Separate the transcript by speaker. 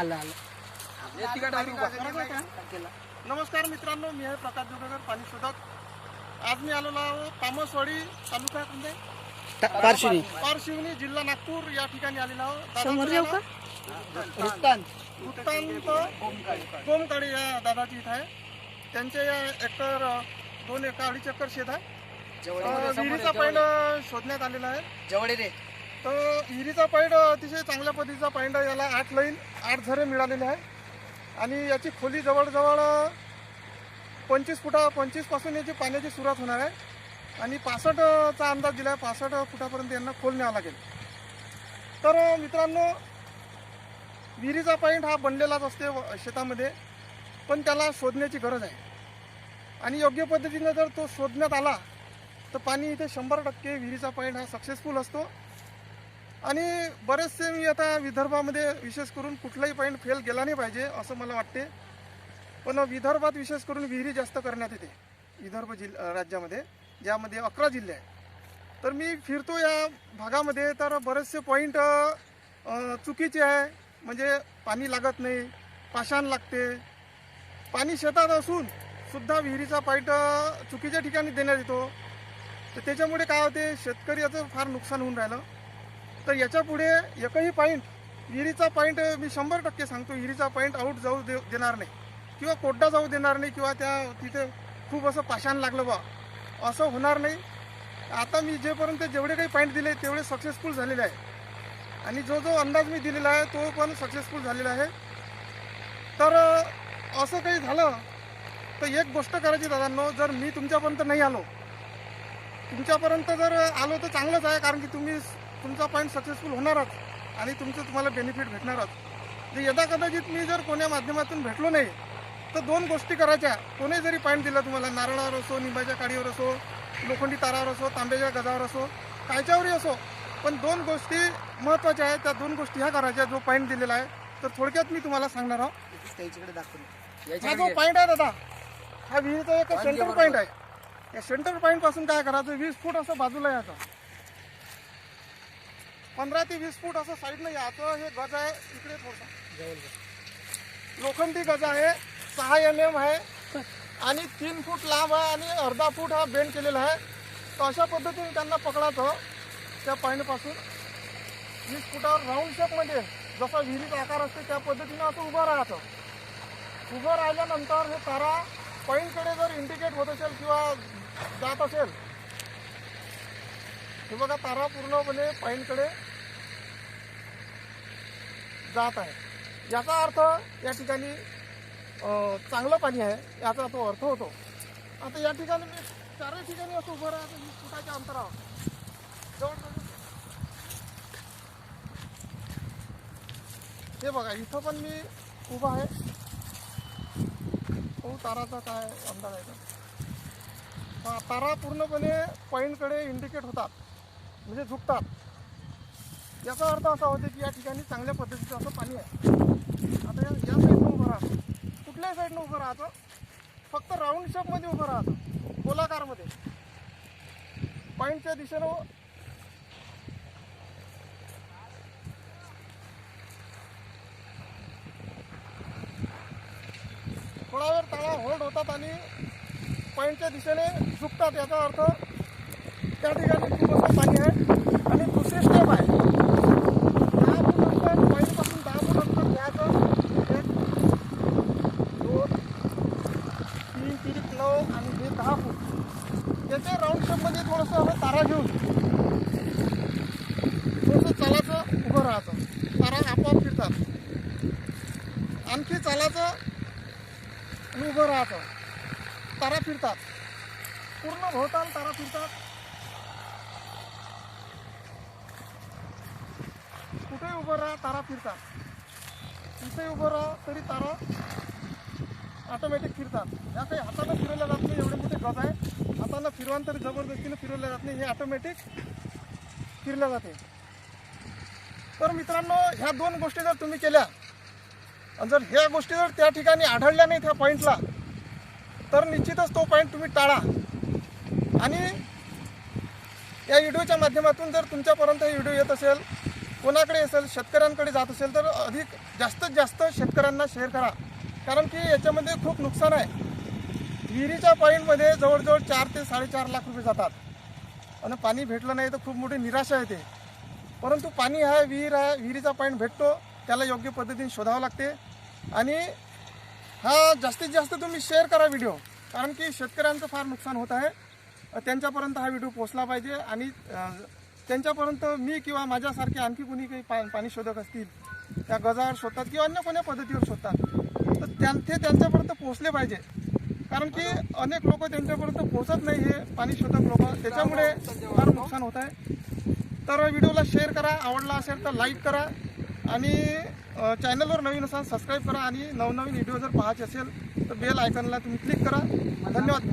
Speaker 1: आलं आलं.
Speaker 2: नमस्कार मित्रांनो मी आहे प्रकाश जोगेकर पाणी शोधक. आज मी आलेलो आहो तामसवाडी तालुका कोणते?
Speaker 1: पारशिवनी.
Speaker 2: पारशिवनी जिल्हा नागपूर या ठिकाणी आलेलो आहो दादाचं
Speaker 1: समोर जाऊ का?
Speaker 2: नाव
Speaker 1: वृत्तांत
Speaker 2: उत्तांत गोमकाळे या दादाची इथं आहे. त्यांचे या एकर दोन एकर अडीच एकर शेत आहे विहिरीचा पॉईंट शोधण्यात आलेला आहे.
Speaker 1: जवळ रे
Speaker 2: तर विहिरीचा पॉईंट अतिशय चांगल्या पद्धतीचा पॉईंट आहे याला आठ लाईन आठ झरे मिळालेले आहे आणि याची खोली जवळजवळ पंचवीस फुटा पंचवीसपासून याची पाण्याची सुरुवात होणार आहे. आणि पासष्टचा अंदाज दिला आहे पासष्ट फुटापर्यंत यांना खोल न्यावं लागेल. तर मित्रांनो विहिरीचा पॉईंट हा बनलेलाच असते शेतामध्ये पण त्याला शोधण्याची गरज आहे. आणि योग्य पद्धतीनं जर तो शोधण्यात आला तर पाणी इथे शंभर टक्के विहिरीचा पॉईंट हा सक्सेसफुल असतो. आणि बरेचसे मी आता विदर्भामध्ये विशेष करून कुठलाही पॉईंट फेल गेला नाही पाहिजे असं मला वाटते. पण विदर्भात विशेष करून विहिरी जास्त करण्यात येते विदर्भ जिल राज्यामध्ये ज्यामध्ये अकरा जिल्हे आहेत. तर मी फिरतो या भागामध्ये तर बरेचसे पॉईंट चुकीचे आहे. म्हणजे पाणी लागत नाही पाषाण लागते. पाणी शेतात असून सुद्धा विहिरीचा पॉईंट चुकीच्या ठिकाणी देण्यात येतो. तर त्याच्यामुळे काय होते शेतकरी याचं फार नुकसान होऊन राहिलं. तर याच्यापुढे एकही पॉईंट विहिरीचा पॉईंट मी शंभर टक्के सांगतो विहिरीचा पॉईंट आऊट जाऊ दे देणार नाही. किंवा कोड्डा जाऊ देणार नाही किंवा त्या तिथे खूप असं पाषाण लागलं बा असं होणार नाही. आता मी जेपर्यंत जेवढे काही पॉईंट दिले तेवढे सक्सेसफुल झालेले आहे. आणि जो जो अंदाज मी दिलेला आहे तो पण सक्सेसफुल झालेला आहे. तर असं काही झालं तर एक गोष्ट करायची दादांनो जर मी तुमच्यापर्यंत नाही आलो तुमच्यापर्यंत जर आलो तर चांगलंच आहे कारण की तुम्ही तुमचा पॉईंट सक्सेसफुल होणारच आणि तुमचं तुम्हाला बेनिफिट भेटणारच. जे यदा कदाचित मी जर कोण्या माध्यमातून भेटलो नाही तर दोन गोष्टी करायच्या. कोणी जरी पॉईंट दिला तुम्हाला नारळावर असो निंबाच्या काडीवर असो लोखंडी तारावर असो तांब्याच्या गजावर असो कायच्यावरही असो पण दोन गोष्टी महत्त्वाच्या आहेत. त्या दोन गोष्टी ह्या करायच्या. जो पॉईंट दिलेला आहे तर थोडक्यात मी तुम्हाला सांगणार आहोत
Speaker 1: त्याच्याकडे दाखवून.
Speaker 2: हा जो पॉईंट आहे दादा हा विहिरीचा एक सेंटर पॉईंट आहे. या सेंटर पॉईंटपासून काय करायचं? वीस फूट असं बाजूला यायचं. पंधरा ते वीस फूट असं साईडनं याचं हे गज आहे इकडे थोडसा. लोखंडी गज आहे सहा एम एम आहे आणि तीन फूट लांब आहे आणि अर्धा फूट हा बेंड केलेला आहे. तर अशा पद्धतीने त्यांना पकडायचं त्या पॉईंटपासून वीस फुटावर राऊंड शेपमध्ये म्हणजे जसा विहिरीचा आकार असते त्या पद्धतीनं असं उभं राहतं उभं राहिल्यानंतर हे तारा पॉईंटकडे जर इंडिकेट होत असेल किंवा जात असेल हे बघा तारा पूर्णपणे पॉईंटकडे जात आहे. याचा अर्थ या ठिकाणी चांगलं पाणी आहे याचा तो अर्थ होतो. आता या ठिकाणी मी चारही ठिकाणी असं उभं राहतो वीस फुटाच्या अंतरावर. जवळ हे बघा इथं पण मी उभा आहे. हो ताराचा काय अंदाज आहे? तारा पूर्णपणे पॉईंटकडे इंडिकेट होतात. म्हणजे झुकतात. याचा अर्थ असा होतो की या ठिकाणी चांगल्या पद्धतीचं असं पाणी आहे. आता या या साईडनं उभं राहतं. कुठल्याही साईडनं उभं राहतं. फक्त राऊंड शेपमध्ये उभं राहतं. गोलाकारमध्ये. पॉईंटच्या दिशेनं थोडा वेळ ताळा होल्ड होतात आणि पॉईंटच्या दिशेने झुकतात. याचा अर्थ त्या ठिकाणी खूप पाणी आहे आणि दुसरी स्टेप आहे दहा फूट अंतर पॉईंटपासून दहा फूट अंतर घ्यायचं एक दोन तीन तिरीक नऊ आणि हे दहा फूट त्याच्या राऊंड शेपमध्ये थोडंसं असं तारा घेऊन थोडंसं चालायचं उभं राहायचं तारा आपोआप फिरतात. आणखी चालायचं आणि उभं राहायचं. तारा फिरतात. पूर्ण भोवताल तारा फिरतात. कुठेही उभं राहा तारा फिरतात. इथे उभं राहा तरी तारा ऑटोमॅटिक फिरतात. या काही हातानं फिरवल्या जात नाही एवढे मोठे गज आहे हातानं फिरवान तरी जबरदस्तीनं फिरवल्या जात नाही हे ऑटोमॅटिक फिरल्या जाते. तर मित्रांनो ह्या दोन गोष्टी जर तुम्ही केल्या आणि जर ह्या गोष्टी जर त्या ठिकाणी आढळल्या नाही त्या पॉईंटला तर निश्चितच तो पॉईंट तुम्ही टाळा. आणि या व्हिडिओच्या माध्यमातून जर तुमच्यापर्यंत हे व्हिडिओ येत असेल कोणाकडे असेल शेतकऱ्यांकडे जात असेल तर अधिक जास्तीत जास्त शेतकऱ्यांना शेअर करा. कारण की याच्यामध्ये खूप नुकसान आहे. विहिरीच्या पॉईंटमध्ये जवळजवळ चार ते साडेचार लाख रुपये जातात. आणि पाणी भेटलं नाही तर खूप मोठी निराशा येते. परंतु पाणी आहे विहीर आहे विहिरीचा पॉईंट भेटतो त्याला योग्य पद्धतीने शोधावं लागते. आणि हा जास्तीत जास्त तुम्ही शेअर करा व्हिडिओ कारण की शेतकऱ्यांचं फार नुकसान होत आहे. त्यांच्यापर्यंत हा व्हिडिओ पोचला पाहिजे आणि त्यांच्यापर्यंत मी किंवा माझ्यासारखे आणखी कुणी काही पा पाणी शोधक असतील त्या गजावर शोधतात किंवा अन्य कोण्या पद्धतीवर शोधतात तर त्या ते त्यांच्यापर्यंत पोचले पाहिजे. कारण की अनेक लोक त्यांच्यापर्यंत पोचत नाही हे पाणी शोधक लोक त्याच्यामुळे फार नुकसान होत आहे. तर व्हिडिओला शेअर करा. आवडला असेल तर लाईक करा. आणि चॅनलवर नवीन असाल सबस्क्राईब करा. आणि नवनवीन व्हिडिओ जर पाहायचे असेल तर बेल आयकनला तुम्ही क्लिक करा. धन्यवाद.